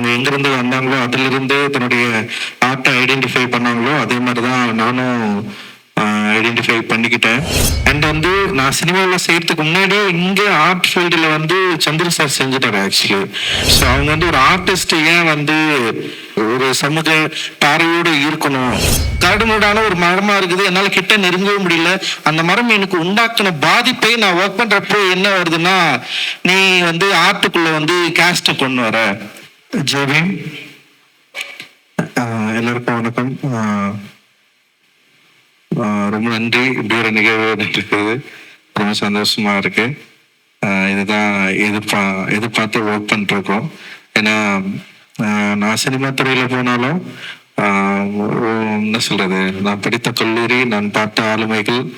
அவங்க எங்கிருந்து வந்தாங்களோ அதிலிருந்து தன்னுடைய ஆர்ட்டை ஐடென்டிஃபை பண்ணாங்களோ அதே மாதிரி தான் நானும் ஐடென்டிஃபை பண்ணிக்கிட்டேன். அண்ட் வந்து நான் சினிமாவில் செய்யறதுக்கு முன்னாடியே இங்கே ஆர்ட் ஃபீல்டில் வந்து சந்திர சார் செஞ்சுட்டாரு ஆக்சுவலி ஸோ அவங்க வந்து ஒரு ஆர்டிஸ்ட் ஏன் வந்து ஒரு சமூக பார்வையோடு இருக்கணும். கரடுமுரடான ஒரு மரமா இருக்குது என்னால் கிட்ட நெருங்கவும் முடியல. அந்த மரம் எனக்கு உண்டாக்கின பாதிப்பை நான் ஒர்க் பண்றப்போ என்ன வருதுன்னா நீ வந்து ஆர்ட்டுக்குள்ள வந்து கேஸ்ட்டை கொண்டு வர. ஜெபி uh, எல்லாருக்கும் வணக்கம். ஆஹ் ரொம்ப நன்றி. இப்படி ஒரு நிகழ்வு நடக்குது. ரொம்ப சந்தோஷமா இருக்கு. ஆஹ் இதுதான் எதிர்பா எதிர்பார்த்து ஒர்க் பண்ணிருக்கோம் ஏன்னா நான் சினிமா துறையில போனாலும் ஆஹ் என்ன சொல்றது? நான் படித்த கல்லூரி நான் பார்த்த ஆளுமைகள்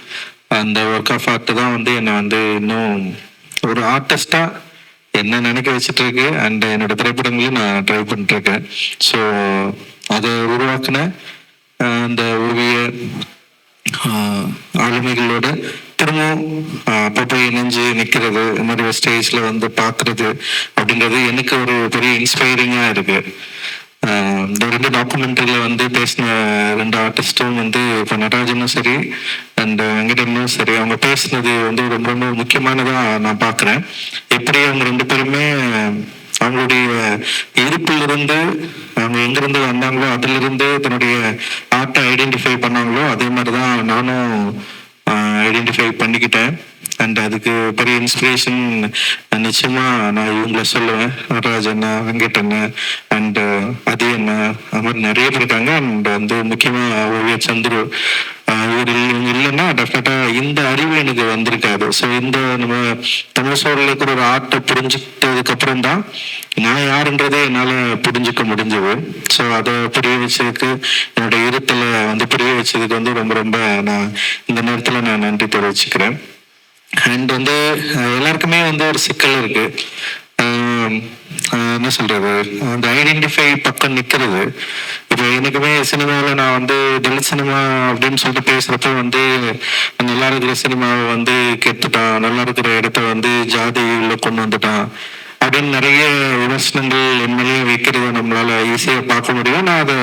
அந்த ஒர்க் ஆஃப் ஆர்ட் தான் வந்து என்னை வந்து இன்னும் ஒரு ஆர்டிஸ்டா என்ன நினைக்க வச்சுட்டு இருக்கு அண்ட் என்னோட திரைப்படங்களையும் நான் ட்ரை பண்ணிட்டு இருக்கேன் ஸோ அதை உருவாக்குன ஆஹ் அந்த ஓவிய ஆஹ் ஆளுமைகளோட திரும்பவும் அப்பப்போ இணைஞ்சு நிக்கிறது இந்த மாதிரி ஒரு ஸ்டேஜ்ல வந்து பார்க்குறது அப்படின்றது எனக்கு ஒரு பெரிய இன்ஸ்பைரிங்காக இருக்கு. இந்த ரெண்டு டாக்குமெண்ட்ரியில் வந்து பேசின ரெண்டு ஆர்டிஸ்ட்டும் வந்து இப்போ நடராஜனும் சரி அண்ட் வெங்கடனும் சரி அவங்க பேசினது வந்து ரொம்ப ரொம்ப முக்கியமானதாக நான் பார்க்குறேன் எப்படி அவங்க ரெண்டு பேருமே அவங்களுடைய இருப்பில் இருந்து அவங்க எங்கிருந்து வந்தாங்களோ அதிலிருந்து தன்னுடைய ஆர்ட்டை ஐடென்டிஃபை பண்ணாங்களோ அதே மாதிரி தான் நானும் ஐடென்டிஃபை பண்ணிக்கிட்டேன். அண்ட் அதுக்கு பெரிய இன்ஸ்பிரேஷன் நிச்சயமா நான் இவங்கள சொல்லுவேன். நடராஜ் அண்ணா வெங்கட் அண்ணா அண்ட் அதே அண்ணா அது மாதிரி நிறைய பேர் இருக்காங்க. அண்ட் வந்து முக்கியமா ஓவிய சந்துரு இவர் இவங்க இல்லைன்னா டெஃபினட்டா இந்த அறிவு எனக்கு வந்திருக்காது. ஸோ இந்த நம்ம தமிழ் சோழல் இருக்கிற ஒரு ஆர்ட்டை புரிஞ்சுக்கிட்டதுக்கு அப்புறம் தான் நான் யாருன்றதே என்னால் புரிஞ்சுக்க முடிஞ்சது. ஸோ அதை புரிய வச்சதுக்கு என்னோட இருத்தலை வந்து புரிய வச்சதுக்கு வந்து ரொம்ப ரொம்ப நான் இந்த நேரத்தில் நான் நன்றி தெரிவிச்சுக்கிறேன். அண்ட் வந்து எல்லாருக்குமே வந்து ஒரு சிக்கல் இருக்கு. என்ன சொல்றது? அந்த ஐடென்டிஃபை பக்கம் நிற்கிறது இப்போ எனக்குமே சினிமாவில் நான் வந்து தலித் சினிமா அப்படின்னு சொல்லிட்டு பேசுறப்ப வந்து நல்லா இருக்கிற சினிமாவை வந்து கெடுத்துட்டான். நல்லா இருக்கிற இடத்த வந்து ஜாதியில கொண்டு வந்துட்டான். அப்படின்னு நிறைய விமர்சனங்கள் என்மேலேயே வைக்கிறத நம்மளால ஈஸியாக பார்க்க முடியும். நான் அதை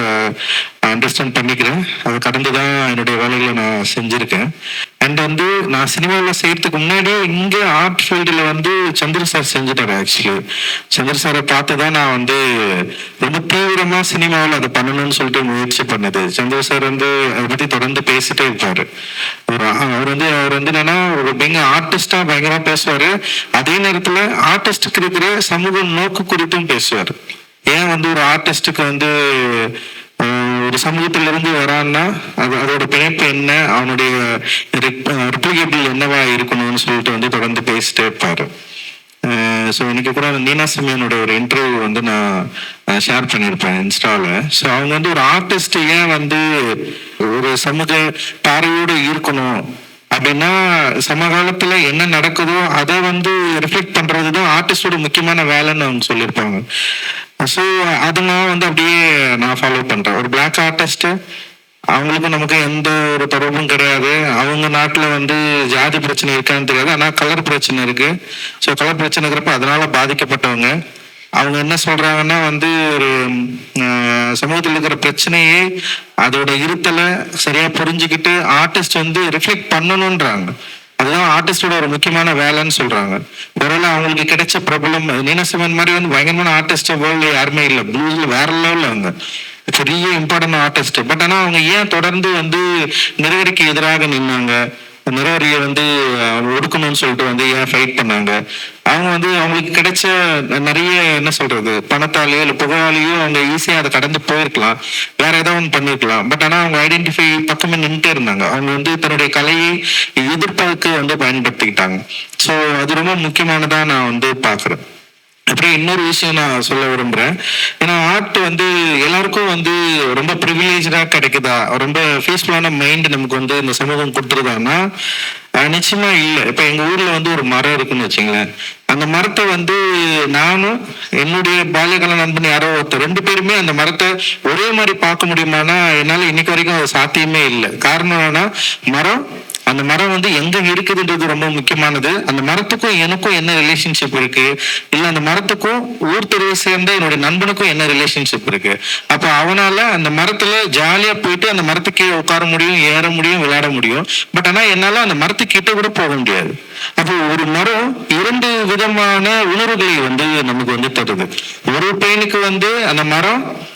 அண்டர்ஸ்டாண்ட் பண்ணிக்கிறேன். அதை கடந்து தான் என்னுடைய வேலைகளை நான் செஞ்சுருக்கேன். அண்ட் வந்து நான் சினிமாவில் செய்யறதுக்கு முன்னாடியே இங்கே ஆர்ட் ஃபீல்டில் வந்து சந்திர சார் செஞ்சுட்டாரு ஆக்சுவலி சந்திர சாரை பார்த்து தான் நான் வந்து ரொம்ப தீவிரமாக சினிமாவில் அதை பண்ணணும்னு சொல்லிட்டு முயற்சி பண்ணது. சந்திர சார் வந்து அதை பற்றி தொடர்ந்து பேசிட்டே இருப்பார் அவர் வந்து அவர் வந்து என்னன்னா ஒரு பெங்க ஆர்டிஸ்டாக பயங்கரமாக பேசுவார். அதே நேரத்தில் ஆர்டிஸ்டுக்கு இருக்கிற சமூக நோக்கு குறித்தும் பேசுவார். ஏன் வந்து ஒரு ஆர்டிஸ்டுக்கு வந்து ஒரு சமூகத்திலிருந்து வரான்னா அது அதோட பிணைப்பு என்ன? அவனுடைய ரிப்ளிகேபிள் என்னவா இருக்கணும்னு சொல்லிட்டு வந்து தொடர்ந்து பேசிட்டே இருப்பாரு. ஸோ இன்னைக்கு கூட நீனா சிமியனோட ஒரு இன்டர்வியூ வந்து நான் ஷேர் பண்ணியிருப்பேன் இன்ஸ்டாவில் ஸோ அவங்க வந்து ஒரு ஆர்டிஸ்ட் ஏன் வந்து ஒரு சமூக பாறையோடு இருக்கணும் அப்படின்னா சமகாலத்துல என்ன நடக்குதோ அதை வந்து ரிஃப்ளெக்ட் பண்றது தான் ஆர்டிஸ்டோட முக்கியமான வேலைன்னு அவங்க சொல்லியிருப்பாங்க. ஸோ அதை நான் வந்து அப்படியே நான் ஃபாலோ பண்ணுறேன் ஒரு பிளாக் ஆர்டிஸ்ட்டு அவங்களுக்கும் நமக்கு எந்த ஒரு தொடர்பும் கிடையாது. அவங்க நாட்டில் வந்து ஜாதி பிரச்சனை இருக்கான்னு தெரியாது. ஆனால் கலர் பிரச்சனை இருக்குது ஸோ கலர் பிரச்சனை இருக்கிறப்ப அதனால பாதிக்கப்பட்டவங்க. அவங்க என்ன சொல்றாங்கன்னா வந்து ஒரு சமூகத்தில் இருக்கிற பிரச்சனையே அதோட இருத்தலை சரியா புரிஞ்சுக்கிட்டு ஆர்டிஸ்ட் வந்து ரிஃப்ளெக்ட் பண்ணணுன்றாங்க அதுதான் ஆர்டிஸ்டோட ஒரு முக்கியமான வேலைன்னு சொல்றாங்க. ஒருவேளை அவங்களுக்கு கிடைச்ச பிரபலம் நீனசிவன் மாதிரி வந்து பயங்கரமான ஆர்டிஸ்ட் வேர்ல்டு யாருமே இல்லை. ப்ளூஸ்ல வேற லெவலில் அவங்க. பெரிய இம்பார்ட்டன்ட் ஆர்டிஸ்ட் பட் ஆனால் அவங்க ஏன் தொடர்ந்து வந்து நிறவரிக்கு எதிராக நின்னாங்க? நிறவரியை வந்து ஒடுக்கணும்னு சொல்லிட்டு வந்து ஏன் ஃபைட் பண்ணாங்க? அவங்க வந்து அவங்களுக்கு கிடைச்ச நிறைய என்ன சொல்றது பணத்தாலேயோ இல்லை புகழாலேயோ அவங்க ஈஸியாக அதை கடந்து போயிருக்கலாம். வேற ஏதோ ஒன்று பண்ணிருக்கலாம். பட் ஆனால் அவங்க ஐடென்டிஃபை பக்கமே நின்றுட்டே இருந்தாங்க. அவங்க வந்து தன்னுடைய கலையை எதிர்ப்பதற்கு வந்து பயன்படுத்திக்கிட்டாங்க. ஸோ அது ரொம்ப முக்கியமானதாக நான் வந்து பார்க்குறேன். அப்புறம் இன்னொரு விஷயம் நான் சொல்ல விரும்புகிறேன் ஏன்னா ஆர்ட் வந்து எல்லாருக்கும் வந்து ரொம்ப ப்ரிவிலேஜாக கிடைக்குதா? ரொம்ப பீஸ்ஃபுல்லான மைண்ட் நமக்கு வந்து இந்த சமூகம் கொடுத்துருதான்னா நிச்சயமாக நிச்சயமா இல்லை. இப்போ எங்கள் ஊரில் வந்து ஒரு மரம் இருக்குன்னு வச்சுங்களேன். அந்த மரத்தை வந்து நானும் என்னுடைய பால்யகால நண்பன் யாரோ ஒருத்தர் ரெண்டு பேருமே அந்த மரத்தை ஒரே மாதிரி பார்க்க முடியுமானா என்னால் இன்னைக்கு வரைக்கும் அது சாத்தியமே இல்லை. காரணம் என்னன்னா மரம் அந்த மரம் வந்து எங்க இருக்குதுன்றது ரொம்ப முக்கியமானது. அந்த மரத்துக்கும் எனக்கும் என்ன ரிலேஷன்ஷிப் இருக்கு? இல்ல அந்த மரத்துக்கும் ஊர் தெருவை சேர்ந்த என்னோட நண்பனுக்கும் என்ன ரிலேஷன்ஷிப் இருக்கு? அப்ப அவனால அந்த மரத்துல ஜாலியா போயிட்டு அந்த மரத்துக்கு உட்கார முடியும் ஏற முடியும் விளையாட முடியும். பட் ஆனா என்னால அந்த மரத்துக்கிட்ட கூட போக முடியாது. அப்போ ஒரு மரம் இரண்டு விதமான உணர்வுகளை வந்து நமக்கு வந்து தருது. ஒரு பெயினுக்கு வந்து அந்த மரம்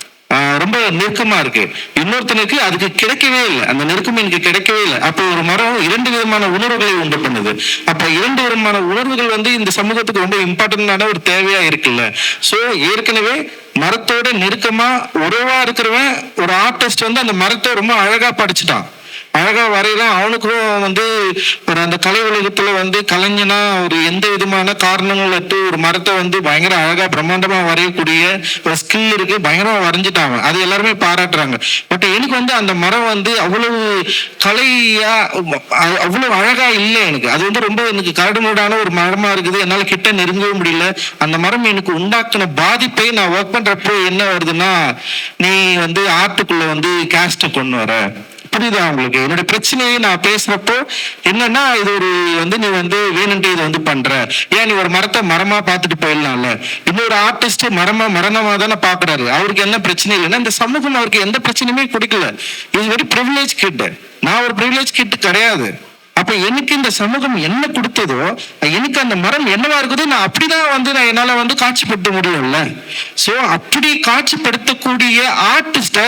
ரொம்ப நெருக்கமா இருக்கு. இன்னொருத்தனுக்கு அதுக்கு கிடைக்கவே இல்லை. அந்த நெருக்கம் எனக்கு கிடைக்கவே இல்லை. அப்போ ஒரு மரம் இரண்டு விதமான உணர்வுகளை உண்டு பண்ணுது. அப்ப இரண்டு விதமான உணர்வுகள் வந்து இந்த சமூகத்துக்கு ரொம்ப இம்பார்ட்டன்டான ஒரு தேவையா இருக்குல்ல. ஸோ ஏற்கனவே மரத்தோட நெருக்கமா உறவா இருக்கிறவன் ஒரு ஆர்டிஸ்ட் வந்து அந்த மரத்தை ரொம்ப அழகா படிச்சுட்டான். அழகா வரையலாம். அவனுக்கும் வந்து ஒரு அந்த கலை உலகத்துல வந்து கலைஞனா ஒரு எந்த விதமான காரணங்கள் அற்று ஒரு மரத்தை வந்து பயங்கர அழகா பிரம்மாண்டமா வரையக்கூடிய ஒரு ஸ்கில் இருக்கு. பயங்கரமா வரைஞ்சிட்டாங்க அது எல்லாருமே பாராட்டுறாங்க. பட் எனக்கு வந்து அந்த மரம் வந்து அவ்வளவு கலையா அவ்வளவு அழகா இல்லை எனக்கு. அது வந்து ரொம்ப எனக்கு கரடுமுரடான ஒரு மரமா இருக்குது. என்னால கிட்ட நெருங்கவும் முடியல. அந்த மரம் எனக்கு உண்டாக்குன பாதிப்பை நான் ஒர்க் பண்றப்போ என்ன வருதுன்னா நீ வந்து ஆர்ட்டுக்குள்ள வந்து கேஸ்ட கொண்டு வர. புரியுதா உங்களுக்கு? என்னோட பிரச்சனையை நான் பேசுறப்போ என்னன்னா இது ஒரு வந்து நீ வந்து வேணுன்ட்டு இதை வந்து பண்ற. ஏன் நீ ஒரு மரத்தை மரமா பார்த்துட்டு போயிடலாம்ல? இன்னொரு ஆர்டிஸ்ட் மரமா மரணமா தானே பாக்குறாரு அவருக்கு என்ன பிரச்சனை இல்லைன்னா இந்த சமூகம் அவருக்கு எந்த பிரச்சனையுமே கொடுக்கல. இது வெரி ப்ரிவிலேஜ் கிட் நான் ஒரு ப்ரிவிலேஜ் கிட் கிடையாது. அப்ப எனக்கு இந்த சமூகம் என்ன கொடுத்ததோ எனக்கு அந்த மரம் என்னவா இருக்குதோ நான் அப்படிதான் வந்து நான் என்னால வந்து காட்சிப்படுத்த முடியும்ல. ஸோ அப்படி காட்சிப்படுத்தக்கூடிய ஆர்டிஸ்ட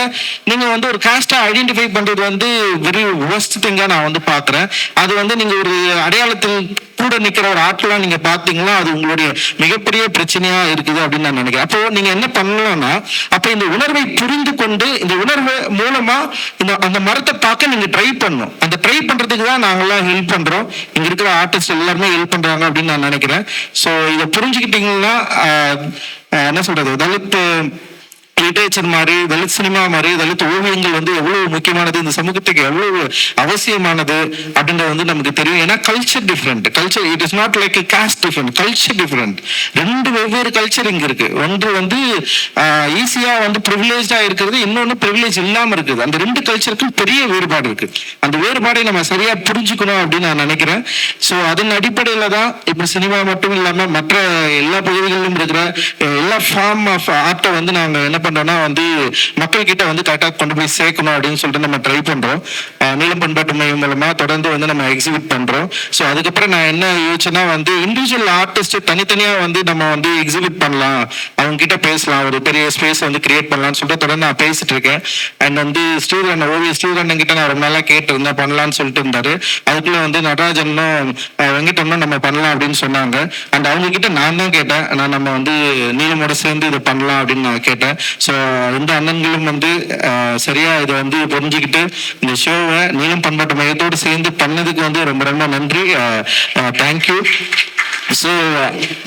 நீங்க வந்து ஒரு காஸ்டா ஐடென்டிஃபை பண்றது வந்து வெரி ஒஸ்ட் திங்கா நான் வந்து பாக்குறேன். அது வந்து நீங்க ஒரு அடையாளத்தின் கூட நிக்கிற ஒரு ஆட்கள்லாம் நீங்க பாத்தீங்கன்னா அது உங்களுடைய மிகப்பெரிய பிரச்சனையா இருக்குது அப்படின்னு நான் நினைக்கிறேன். அப்போ நீங்க என்ன பண்ணலாம்னா அப்ப இந்த உணர்வை புரிந்து கொண்டு இந்த உணர்வு மூலமா இந்த அந்த மரத்தை பார்க்க நீங்க ட்ரை பண்ணணும். அந்த ட்ரை பண்றதுக்கு தான் நாங்கெல்லாம் ஹெல்ப் பண்றோம். இங்க இருக்கிற ஆர்டிஸ்ட் எல்லாருமே ஹெல்ப் பண்றாங்க அப்படின்னு நான் நினைக்கிறேன். ஸோ இதை புரிஞ்சுக்கிட்டீங்கன்னா என்ன சொல்றது? தலித்து லிட்ரேச்சர் மாதிரி தலித் சினிமா மாதிரி தலித் ஓவியங்கள் வந்து எவ்வளவு முக்கியமானது இந்த சமூகத்துக்கு எவ்வளவு அவசியமானது அப்படின்றது வந்து நமக்கு தெரியும். ஏன்னா culture different culture it is not like caste different culture different ரெண்டு வெவ்வேறு கல்ச்சர் இங்க இருக்கு. ஒன்று வந்து ஈஸியா வந்து ப்ரிவிலேஜா இருக்கிறது இன்னொன்னு ப்ரிவிலேஜ் இல்லாம இருக்குது. அந்த ரெண்டு கல்ச்சருக்கும் பெரிய வேறுபாடு இருக்கு. அந்த வேறுபாடை நம்ம சரியா புரிஞ்சுக்கணும் அப்படின்னு நான் நினைக்கிறேன். ஸோ அதன் அடிப்படையில தான் இப்ப சினிமா மட்டும் இல்லாம மற்ற எல்லா பகுதிகளிலும் இருக்கிற எல்லா ஃபார்ம் ஆஃப் ஆர்ட்டை வந்து நாங்க என்ன பண்றோம்னா வந்து மக்கள் கிட்ட வந்து கரெக்டா கொண்டு போய் சேர்க்கணும் அப்படின்னு சொல்லிட்டு நம்ம ட்ரை பண்றோம். நீளம் பண்பாட்டு மையம் மூலமா தொடர்ந்து வந்து நம்ம எக்ஸிபிட் பண்றோம். ஸோ அதுக்கப்புறம் நான் என்ன யோசிச்சேன்னா வந்து இண்டிவிஜுவல் ஆர்டிஸ்ட் தனித்தனியா வந்து நம்ம வந்து எக்ஸிபிட் பண்ணலாம். அவங்க கிட்ட பேசலாம். ஒரு பெரிய ஸ்பேஸ் வந்து கிரியேட் பண்ணலாம்னு சொல்லிட்டு தொடர்ந்து நான் பேசிட்டு இருக்கேன். அண்ட் வந்து ஸ்ரீரண்ண ஓவிய ஸ்ரீரண்ணன் கிட்ட நான் ரொம்ப நாளா கேட்டிருந்தேன். பண்ணலாம்னு சொல்லிட்டு இருந்தாரு. அதுக்குள்ள வந்து நடராஜனும் அஹ், நம்ம பண்ணலாம் அப்படின்னு சொன்னாங்க. அண்ட் அவங்க கிட்ட நான் தான் கேட்டேன். நான் நம்ம வந்து நீளமோட சேர்ந்து இதை பண்ணலாம் அப்படின்னு நான் கேட்டேன். ஸோ எந்த அண்ணன்களும் வந்து சரியாக இதை வந்து புரிஞ்சுக்கிட்டு இந்த ஷோவை நீளம் பண்பாட்டு மையத்தோடு சேர்ந்து பண்ணதுக்கு வந்து ரொம்ப ரொம்ப நன்றி. தேங்க்யூ ஸோ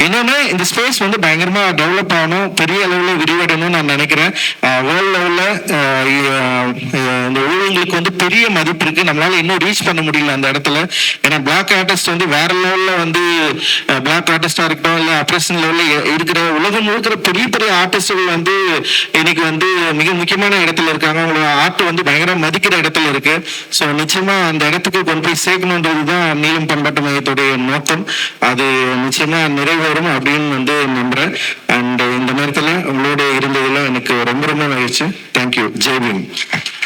இன்னொன்று இந்த ஸ்பேஸ் வந்து பயங்கரமாக டெவலப் ஆகணும் பெரிய அளவில் விரிவடையணும்னு நான் நினைக்கிறேன். வேர்ல்ட் லெவலில் அந்த ஊழியர்களுக்கு வந்து பெரிய மதிப்பு இருக்கு. நம்மளால இன்னும் ரீச் பண்ண முடியல அந்த இடத்துல. ஏன்னா பிளாக் ஆர்டிஸ்ட் வந்து வேற லெவலில் வந்து பிளாக் ஆர்டிஸ்டா இருக்கட்டும் இல்லை அப்ரேஷன் லெவலில் இருக்கிற உலகம் முழுக்கிற பெரிய பெரிய ஆர்டிஸ்டுகள் வந்து இன்னைக்கு வந்து மிக முக்கியமான இடத்துல இருக்காங்க. அவங்களோட ஆர்ட் வந்து பயங்கர மதிக்கிற இடத்துல இருக்கு. ஸோ நிச்சயமா அந்த இடத்துக்கு கொண்டு போய் சேர்க்கணுன்றது தான் நீளம் பண்பாட்டு மையத்துடைய நோக்கம். அது நிச்சயமா நிறைவேறும் அப்படின்னு வந்து நம்புறேன். அண்ட் uh, இந்த நேரத்தில் உங்களோட இருந்ததெல்லாம் எனக்கு ரொம்ப ரொம்ப மகிழ்ச்சி. தேங்க்யூ ஜெய் பீம்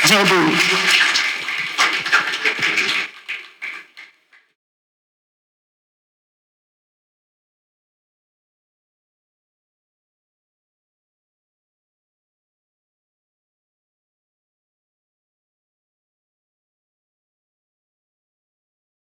ஜெயபூர்